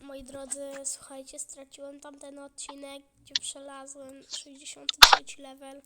Moi drodzy, słuchajcie, straciłem tamten odcinek, gdzie przelazłem 63 level.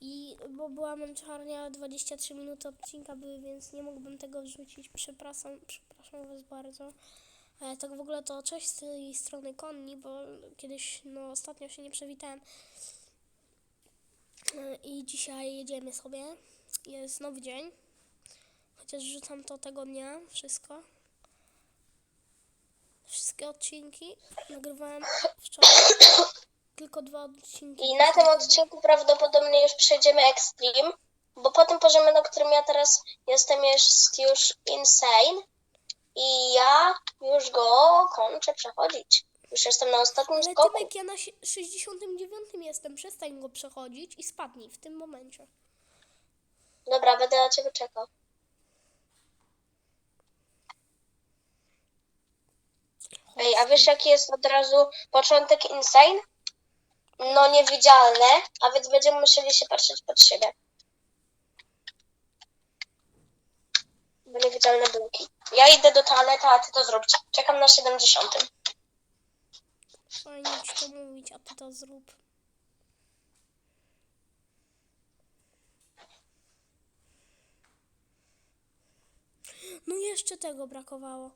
I bo była męczarnia, 23 minuty odcinka były, więc nie mógłbym tego wrzucić. Przepraszam, przepraszam was bardzo. Ale tak w ogóle to cześć z tej strony konni, bo kiedyś, no ostatnio się nie przywitałem. E, I dzisiaj jedziemy sobie. Jest nowy dzień. Chociaż rzucam to tego dnia, wszystko. Wszystkie odcinki nagrywałem wczoraj. Tylko dwa odcinki. I na tym odcinku prawdopodobnie już przejdziemy Extreme, bo po tym poziomie, na którym ja teraz jestem, jest już Insane. I ja już go kończę przechodzić. Już jestem na ostatnim Ale skoku. Tymek, ja na si- 69 jestem. Przestań go przechodzić i spadnij w tym momencie. Dobra, będę na ciebie czekał. Ej, a wiesz jaki jest od razu początek Insane? No niewidzialne, a więc będziemy musieli się patrzeć pod siebie. Bo niewidzialne byłki. Ja idę do toalety, a ty to zrób. Czekam na 70. Fajnie ci to mówić, a ty to zrób. No jeszcze tego brakowało.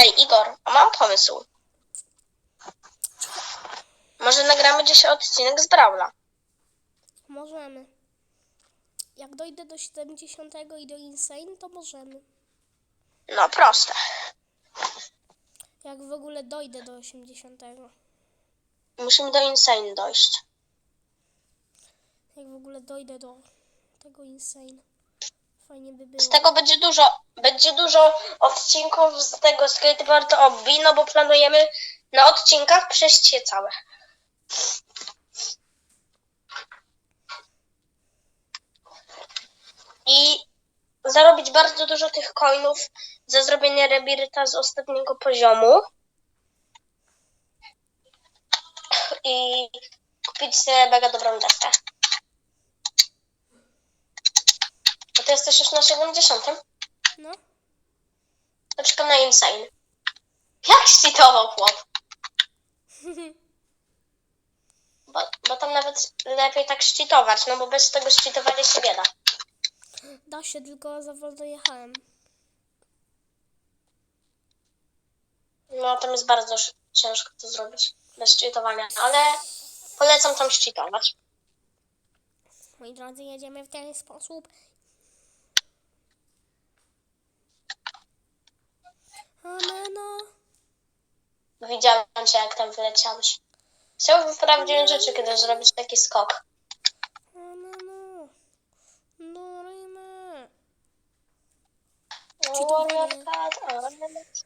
Ej, Igor, a mam pomysł. Może nagramy dzisiaj odcinek z Brawla. Możemy. Jak dojdę do 70 i do Insane, to możemy. No proste. Jak w ogóle dojdę do 80. Musimy do Insane dojść. Jak w ogóle dojdę do tego Insane. Fajnie by Z było. tego będzie dużo, będzie dużo odcinków z tego skateboard obbi, no bo planujemy na odcinkach przejść je całe. I zarobić bardzo dużo tych coinów za zrobienie rebirta z ostatniego poziomu. I kupić sobie mega dobrą deskę. A ty jesteś już na 70? No. To czekam na Insane. Jak szczytował chłop? Bo, bo tam nawet lepiej tak szczytować, no bo bez tego szczytowania się nie da. Da się, tylko za wolno jechałem. No tam jest bardzo ciężko to zrobić bez szczytowania, ale polecam tam szczytować. Moi drodzy, jedziemy w ten sposób. Ameno. Widziałem cię jak tam wyleciałeś. Chciałbym w prawdziwym życiu kiedyś zrobić taki skok. Ameno. Dorime. Warrior Cat, Ornament.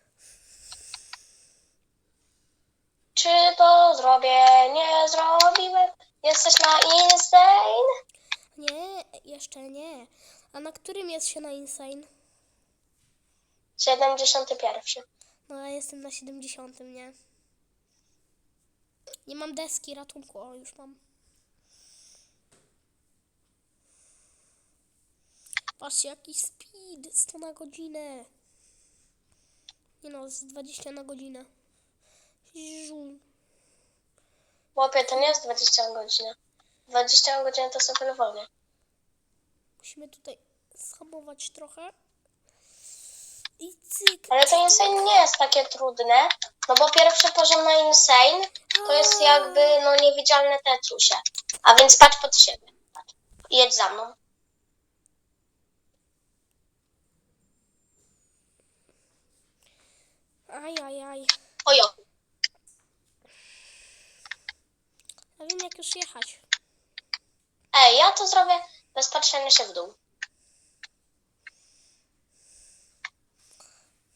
Czy to zrobię? Nie zrobiłem. Jesteś na Insane? Nie, jeszcze nie. A na którym jest się na Insane? 71. No ja jestem na 70, nie? Nie mam deski ratunku, o już mam. Patrzcie, jaki speed, 100 na godzinę. Nie no, z 20 na godzinę. Żu. Chłopie, to nie jest 20 godzin. 20 godzin to sobie wolnie. Musimy tutaj schamować trochę. I cyk. Ale to Insane nie jest takie trudne, no bo pierwszy poziom na Insane to jest jakby no niewidzialne Tetrusie. A więc patrz pod siebie. Patrz. Jedź za mną. Aj, aj, aj. Ojo. Ja wiem jak już jechać. Ej, ja to zrobię bez patrzenia się w dół.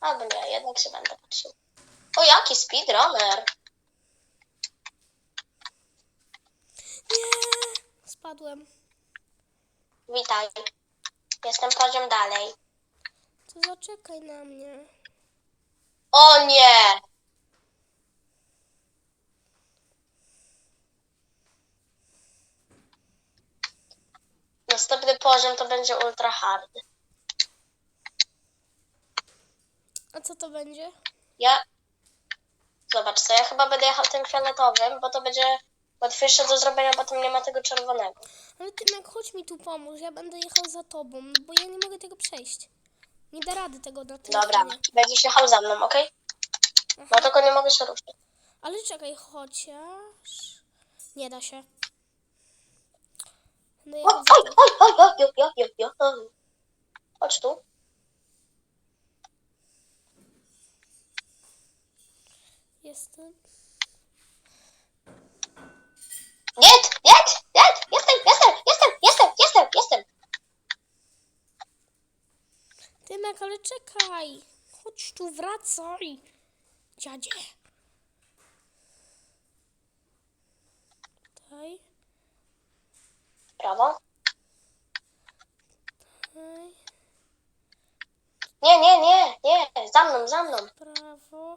Albo nie, jednak się będę patrzył. O, jaki speedrunner. Nie! Spadłem. Witaj. Jestem poziom dalej. To zaczekaj na mnie. O nie! Następny poziom to będzie ultra hard. A co to będzie? Ja. Zobacz, co ja chyba będę jechał tym fioletowym, bo to będzie łatwiejsze do zrobienia, bo tam nie ma tego czerwonego. Ale ty jak chodź mi tu pomóż, ja będę jechał za tobą, bo ja nie mogę tego przejść. Nie da rady tego na tym Dobra, filmie. będziesz jechał za mną, okej? No tylko nie mogę się ruszyć. Ale czekaj, chociaż... Nie da się. Oj, tobą. oj, oj, oj, oj, oj, oj, oj. Chodź tu. Jestem. Nie, nie, nie, jestem, jestem, jestem, jestem, jestem, jestem. Tymek, ale czekaj. Chodź tu, wracaj. Dziadzie. Tutaj, Prawo. tutaj, Nie, nie, nie, nie, za mną, za mną. prawo.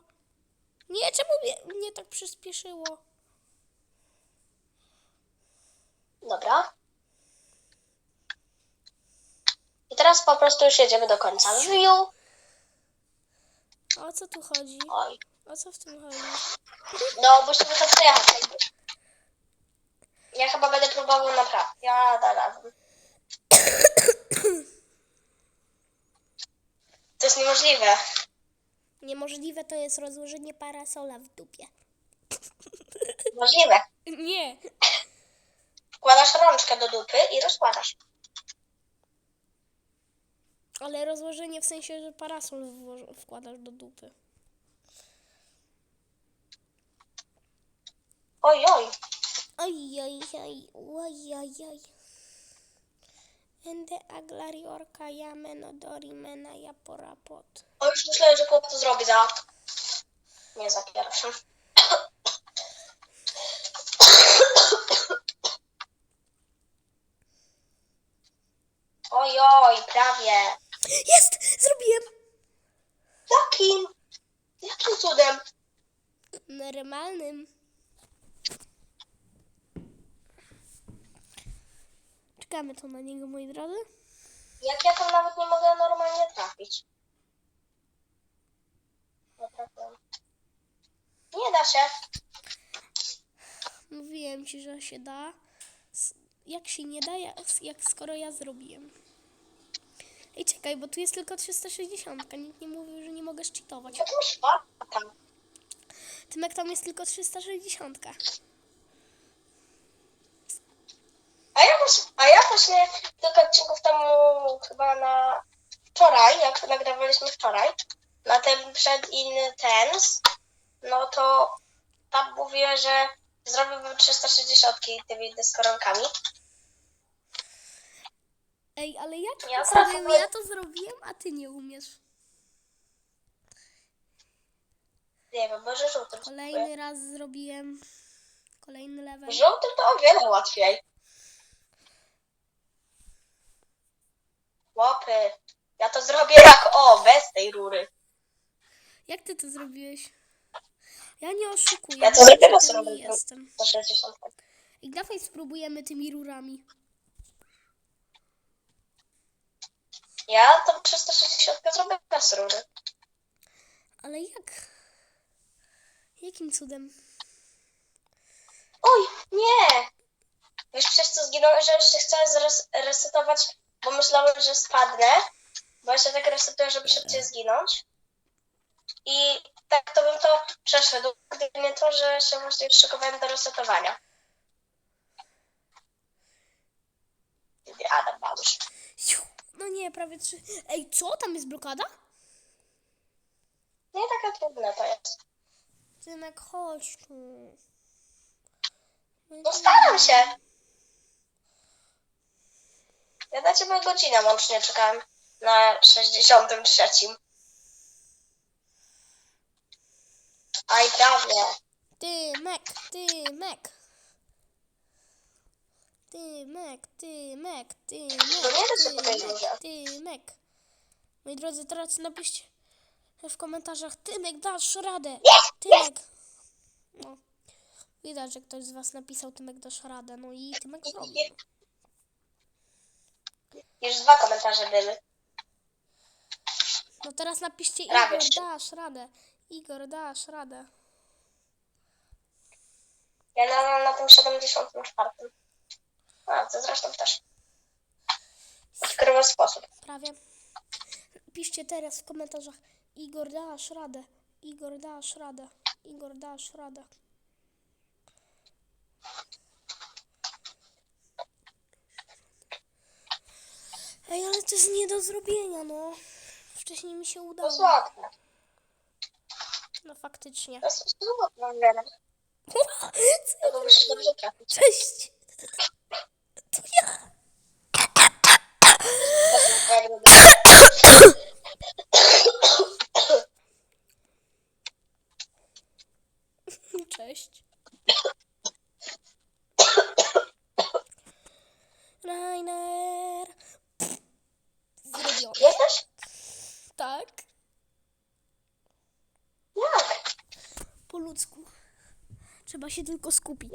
Nie, czemu mnie, mnie tak przyspieszyło? Dobra. I teraz po prostu już jedziemy do końca. A o co tu chodzi? Oj. O co w tym chodzi? No, musimy to przejechać. jakby. Ja chyba będę próbował naprawdę. Ja da radę. To jest niemożliwe. Niemożliwe to jest rozłożenie parasola w dupie. Możliwe. Nie. Wkładasz rączkę do dupy i rozkładasz. Ale rozłożenie w sensie, że parasol wło- wkładasz do dupy. Oj, oj. Oj, oj, oj, oj, oj, oj. Ende aglariorka jamen odori mena ja porapot. O, już myślałem, że chłop to zrobi za... Nie za pierwszym. Oj, oj, prawie. Jest! Zrobiłem! Jakim? Jakim cudem? Normalnym. Czekamy tu na niego, moi drodzy. Jak ja tam nawet nie mogę normalnie trafić. Nie da się. Mówiłem ci, że się da. Jak się nie da, jak, jak skoro ja zrobiłem. Ej, czekaj, bo tu jest tylko 360. Nikt nie mówił, że nie mogę szczytować. Jakim szpatem? Tymek, tam jest tylko 360. A ja, właśnie, ja kilka odcinków temu, chyba na wczoraj, jak nagrywaliśmy wczoraj, na ten przed inny tens, no to tam mówię, że zrobiłbym 360 tymi deskorolkami. Ej, ale Ja ja, teraz sobie, mówię- ja to zrobiłem, a ty nie umiesz. Nie wiem, może żółtym Kolejny raz zrobiłem. Kolejny level. Żółtym to o wiele łatwiej. Łopy. Ja to zrobię jak o, bez tej rury. Jak ty to zrobiłeś? Ja nie oszukuję. Ja to zrobię raz cheaterem robię. nie jestem. 160. I dawaj spróbujemy tymi rurami. Ja to 360 zrobię bez rury. Ale jak? Jakim cudem? Oj, nie! Wiesz przez co zginąłem, że jeszcze chcę zres- resetować, bo myślałem, że spadnę, bo ja się tak resetuję, żeby szybciej zginąć. I tak to bym to przeszedł, gdyby nie to, że się właśnie szykowałem do resetowania. Adam Balusz. No nie, prawie trzy. Ej, co? Tam jest blokada? Nie taka trudna to jest. Tymek, chodź tu. No staram się. Ja na ciebie godzinę łącznie czekałem na 63. Aj, prawie. Tymek, Tymek. Tymek, Tymek, Tymek, No nie da się dużo. Tymek. Moi drodzy, teraz napiszcie w komentarzach Tymek, dasz radę. Tymek. No. Widać, że ktoś z was napisał Tymek, dasz radę. No i Tymek zrobił. Już dwa komentarze były. No teraz napiszcie Prawie Igor, trzy. dasz radę. Igor, dasz radę. Ja na, na tym 74. A, to zresztą też. W skrywy sposób. Prawie. Piszcie teraz w komentarzach Igor, dasz radę. Igor, dasz radę. Igor, dasz radę. Ej, ale to jest nie do zrobienia, no. Wcześniej mi się To udało. złotne. No faktycznie. To jest wiele. Co? To muszę dobrze trafić. Cześć! To ja! Cześć. Rainer. Zrobione. Jesteś? Tak, Jak? Trzeba się tylko skupić.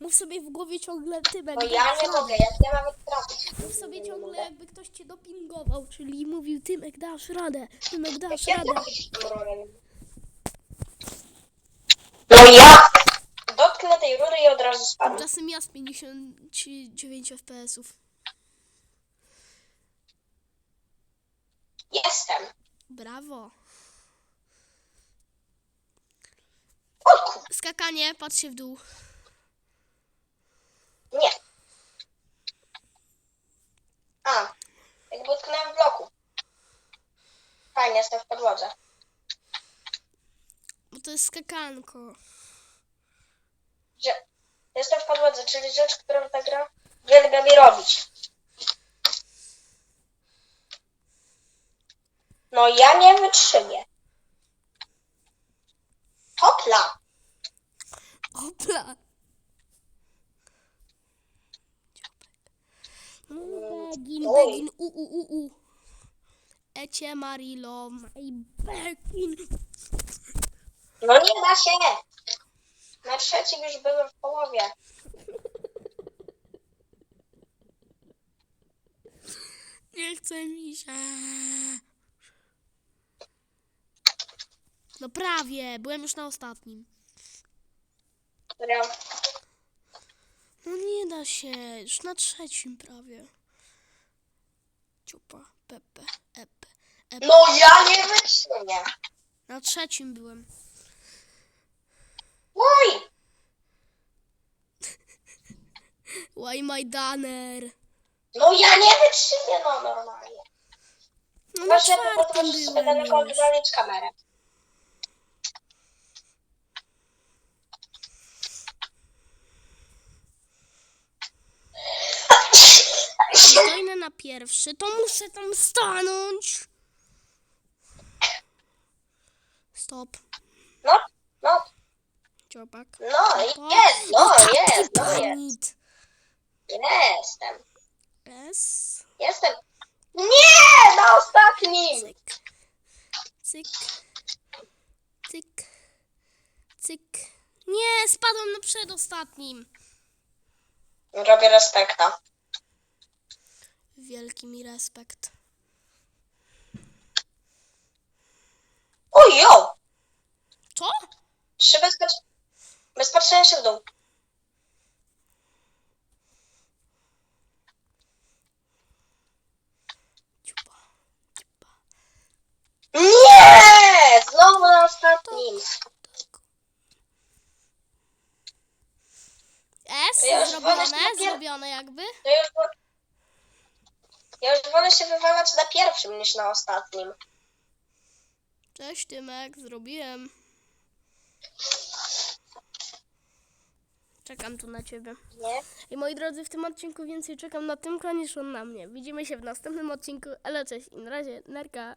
Mów sobie w głowie ciągle tymek. Bo ja nie mogę, jak ja nawet trafić. Mów sobie ciągle jakby ktoś cię dopingował, czyli mówił Tymek dasz radę, Tymek dasz Jak radę. trafić? No jak? Dotknę tej rury i od razu spadnę. Czasem ja z 59 FPS-ów. Jestem. Brawo. O kur... Skakanie, patrz się w dół. Nie. A, jakby utknąłem w bloku. Fajnie, jestem w podłodze. Bo to jest skakanko. Że jestem w podłodze, czyli rzecz, którą ta gra uwielbia mi robić. No ja nie wytrzymię. Hopla! Opla. Begin, begin, u, u, u, u. Ecie Marilo, my begin. No nie da się! Na trzecim już byłem w połowie. Nie chce mi się. No prawie, byłem już na ostatnim. Serio. No nie da się, już na trzecim prawie. Ciupa, pepe, epe, epe. No ja nie wytrzymię. Na trzecim byłem. Oj! Why my daner? No ja nie wytrzymię, no normalnie. No na po czwartym prostu sobie byłem już. oddalić kamerę. Dojdę na pierwszy, to muszę tam stanąć. Stop. No, no, Ciopak. no, Stop. jest, no, tak, jest, no jest. Panit. Jestem. S. Jestem. Nie! Na ostatnim! Cyk. Cyk. Cyk. Cyk. Nie, spadłem na przedostatnim. Robię respekta. Wielki mi respekt. Ojo! Co? Trzy bez, patrz- bez patrzenia się w dół. Ciupa. Ciupa. Nie! Znowu na ostatnim. S, ja już wolę zrobione, napier- zrobione jakby. To już, ja już wolę się wywalać na pierwszym niż na ostatnim. Cześć Tymek, zrobiłem. Czekam tu na ciebie. Nie? I moi drodzy, w tym odcinku więcej czekam na Tymka niż on na mnie. Widzimy się w następnym odcinku. Ale cześć i na razie, nerka.